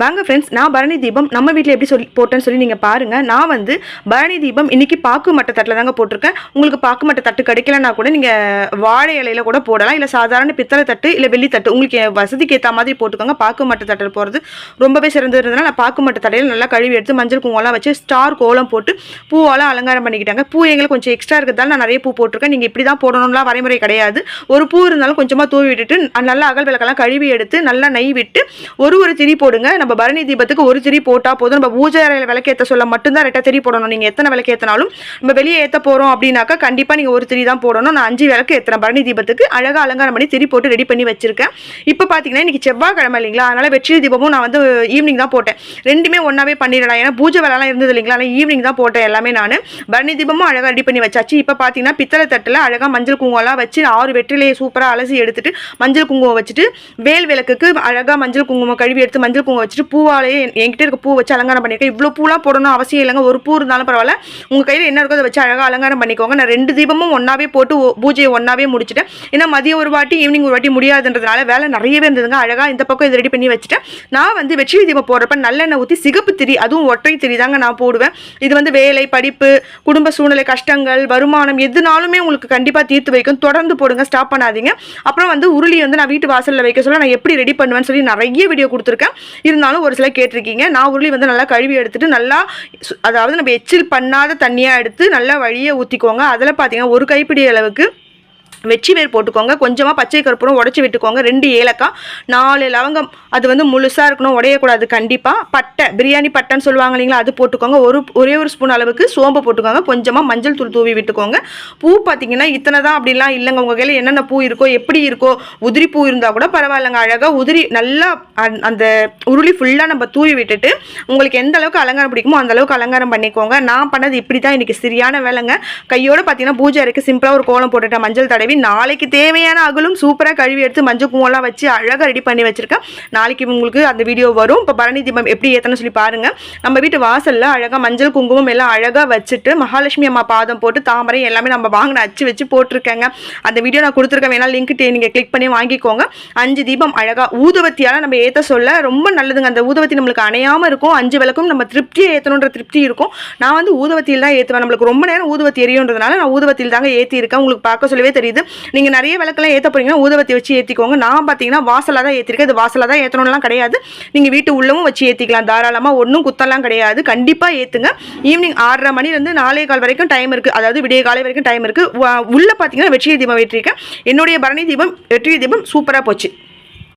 வாங்க ஃப்ரெண்ட்ஸ் நான் பரணி தீபம். நம்ம வீட்டில் எப்படி சொல்லி போட்டேன்னு சொல்லி நீங்கள் பாருங்கள் நான் வந்து பரணி தீபம் இன்றைக்கி பாக்கு மட்ட தட்டில் தாங்க போட்டிருக்கேன். உங்களுக்கு பாக்கு மட்ட தட்டு கிடைக்கலன்னா கூட நீங்கள் வாழை இலையில கூட போடலாம். இல்லை சாதாரண பித்தளை தட்டு இல்லை வெள்ளி தட்டு. உங்களுக்கு வசதிக்கு ஏற்ற மாதிரி போட்டுக்கோங்க. பாக்கு மட்ட தட்டில் போகிறது ரொம்பவே சிறந்ததுனால நான் பாக்கு மட்ட தட்டையில் நல்லா கழுவி எடுத்து மஞ்சள் குங்குமம்லாம் வச்சு ஸ்டார் கோலம் போட்டு பூவெல்லாம் அலங்காரம் பண்ணிக்கிட்டாங்க. பூ எங்களுக்கு கொஞ்சம் எக்ஸ்ட்ரா இருக்கிறதால நான் நிறைய பூ போட்டிருக்கேன். நீங்கள் இப்படி தான் போடணும்லாம் வரைமுறை கிடையாது. ஒரு பூ இருந்தாலும் கொஞ்சமாக தூவி விட்டுட்டு நல்லா அகல் விளக்கெல்லாம் கழுவி எடுத்து நல்லா நெய் விட்டு ஒரு ஒரு திரி போடுங்க. நம்ம பரணி தீபத்துக்கு ஒரு திரி போட்டால் போதும். நம்ம பூஜை அறையில் விளக்கேற்ற சொல்ல மட்டும்தான் ரெட்டை திரி போடணும். நீங்கள் எத்தனை விளக்கு ஏற்றினாலும் நம்ம வெளியே ஏற்ற போகிறோம் அப்படின்னாக்கா கண்டிப்பாக நீங்கள் ஒரு திரி தான் போடணும். நான் அஞ்சு விளக்கு ஏற்றுறேன் பரணி தீபத்துக்கு அழகாக அலங்காரம் பண்ணி திரி போட்டு ரெடி பண்ணி வச்சிருக்கேன். இப்போ பார்த்தீங்கன்னா இன்றைக்கி செவ்வாய்க்கிழமை இல்லைங்களா? அதனால் வெற்றி தீபமும் நான் வந்து ஈவினிங் தான் போட்டேன். ரெண்டுமே ஒன்றாவே பண்ணிடலாம். ஏன்னா பூஜை வேலைலாம் இருந்தது இல்லைங்களா? ஆனால் ஈவினிங் தான் போட்டேன் எல்லாமே நான். பரணி தீபமும் அழகாக ரெடி பண்ணி வச்சாச்சு. இப்போ பார்த்தீங்கன்னா பித்தளை தட்டில் அழகாக மஞ்சள் குங்குமம்லாம் வச்சு ஆறு வெற்றிலையை சூப்பராக அலசி எடுத்துட்டு மஞ்சள் குங்குமம் வச்சுட்டு வேல் விளக்குக்கு அழகாக மஞ்சள் குங்குமம் கழுவி எடுத்து மஞ்சள் குங்குமம் வச்சுட்டு பூவாலேயே என்- என்கிட்ட இருக்க பூ வச்சு அலங்காரம் பண்ணியிருக்கேன். இவ்வளோ பூலாம் போடணும் அவசியம் இல்லைங்க. ஒரு பூ இருந்தாலும் பரவாயில்ல. உங்கள் கையில் என்ன இருக்கோ அதை வச்சு அழகாக அலங்காரம் பண்ணிக்கோங்க. நான் ரெண்டு தீபமும் ஒன்றாவே போட்டு பூஜையை ஒன்றாவே முடிச்சுட்டேன். ஏன்னா மதியம் ஒரு வாட்டி ஈவினிங் ஒரு வாட்டி முடியாதுன்றதுனால வேலை நிறையவே இருந்ததுங்க. அழகாக இந்த பக்கம் இதை ரெடி பண்ணி வச்சுட்டேன். நான் வந்து வெற்றி தீபம் போடுறப்ப நல்லெண்ணெய் ஊற்றி சிகப்பு திரி அதுவும் ஒற்றை திரி தாங்க நான் போடுவேன். இது வந்து வேலை படிப்பு குடும்ப சூழ்நிலை கஷ்டங்கள் வருமானம் எதுனாலுமே உங்களுக்கு கண்டிப்பாக தீர்த்து வைக்கும். தொடர்ந்து போடுங்க ஸ்டாப் பண்ணாதீங்க. அப்புறம் வந்து உருளி வந்து நான் வீட்டு வாசலில் வைக்க சொல்ல நான் எப்படி ரெடி பண்ணுவேன்னு சொல்லி நிறைய வீடியோ கொடுத்துருக்கேன். இருந்தாலும் ஒரு சில கேட்டிருக்கீங்க. நான் உருளி வந்து நல்லா கழுவி எடுத்துட்டு நல்லா அதாவது நம்ம எச்சில் பண்ணாத தண்ணியாக எடுத்து நல்லா வழியை ஊற்றிக்கோங்க அதில் பார்த்தீங்கன்னா ஒரு கைப்பிடி அளவுக்கு வெற்றி வேர் போட்டுக்கோங்க. கொஞ்சமாக பச்சை கற்பூரம் உடச்சி விட்டுக்கோங்க. ரெண்டு ஏலக்காய் நாலு லவங்கம். அது வந்து முழுசாக இருக்கணும் உடையக்கூடாது கண்டிப்பாக பட்டை பிரியாணி பட்டைன்னு சொல்லுவாங்க இல்லைங்களா அது போட்டுக்கோங்க. ஒரு ஒரே ஒரு ஸ்பூன் அளவுக்கு சோம்பு போட்டுக்கோங்க. கொஞ்சமாக மஞ்சள் தூள் தூவி விட்டுக்கோங்க. பூ பார்த்தீங்கன்னா இத்தனை தான் அப்படிலாம் இல்லைங்க. உங்கள் கையில் என்னென்ன பூ இருக்கோ எப்படி இருக்கோ உதிரி பூ இருந்தால் கூட பரவாயில்லைங்க. அழகாக உதிரி நல்லா அந்த- அந்த உருளி ஃபுல்லாக நம்ம தூவி விட்டுட்டு உங்களுக்கு எந்த அளவுக்கு அலங்காரம் பிடிக்குமோ அந்த அளவுக்கு அலங்காரம் பண்ணிக்கோங்க. நான் பண்ணது இப்படி தான் இன்றைக்கி சரியான வேலைங்க. கையோடு பார்த்தீங்கன்னா பூஜை இருக்குது சிம்பிளாக ஒரு கோலம் போட்டுட்டேன். மஞ்சள் தடவி நாளைக்கு தேவையான அகலும் சூப்பராக கழுவி எடுத்து மஞ்சள் குங்குமம்லாம் வச்சு அழகாக ரெடி பண்ணி வச்சுருக்கேன். நாளைக்கு உங்களுக்கு அந்த வீடியோ வரும். இப்போ பரணி தீபம் எப்படி ஏற்றணும் சொல்லி பாருங்கள் நம்ம வீட்டு வாசலில் அழகாக மஞ்சள் குங்குமம் எல்லாம் அழகாக வச்சுட்டு மகாலட்சுமி அம்மா பாதம் போட்டு தாமரை எல்லாமே நம்ம வாங்கின அச்சு வச்சு போட்டிருக்கேங்க. அந்த வீடியோ நான் கொடுத்துருக்கேன். வேணா லிங்க் நீங்கள் கிளிக் பண்ணி வாங்கிக்கோங்க. அஞ்சு தீபம் அழகாக ஊதுவத்தியால் நம்ம ஏற்ற சொல்ல ரொம்ப நல்லதுங்க. அந்த ஊதுவத்தி நம்மளுக்கு அணையாமல் இருக்கும். அஞ்சு விளக்கும் நம்ம திருப்தியை ஏற்றணுன்ற திருப்தி இருக்கும். நான் வந்து ஊதுவத்தியில் தான் ஏற்றுவேன் நம்மளுக்கு ரொம்ப நேரம் ஊதுவத்தி எரியுன்றதுனால நான் ஊதுவத்தியில் தாங்க ஏற்றி இருக்கேன் உங்களுக்கு பார்க்க சொல்லவே தெரியுது. நீங்கள் நிறைய விளக்கெல்லாம் ஏற்ற போறீங்கன்னா ஊதவத்தி வச்சு ஏற்றிக்கோங்க நான் பார்த்தீங்கன்னா வாசலாக தான் ஏற்றிருக்கேன் இது வாசலாக தான் ஏற்றணும்லாம் கிடையாது. நீங்கள் வீட்டு உள்ளவும் வச்சு ஏற்றிக்கலாம் தாராளமாக ஒன்றும் குத்தலாம் கிடையாது. கண்டிப்பாக ஏற்றுங்க ஈவினிங் ஆறரை மணிலேருந்து நாலே கால் வரைக்கும் டைம் இருக்குது அதாவது விடிய காலை வரைக்கும் டைம் இருக்குது உள்ளே பார்த்தீங்கன்னா வெற்றியை தீபம் ஏற்றிருக்கேன். என்னுடைய பரணி தீபம் வெற்றிய தீபம் சூப்பராக போச்சு.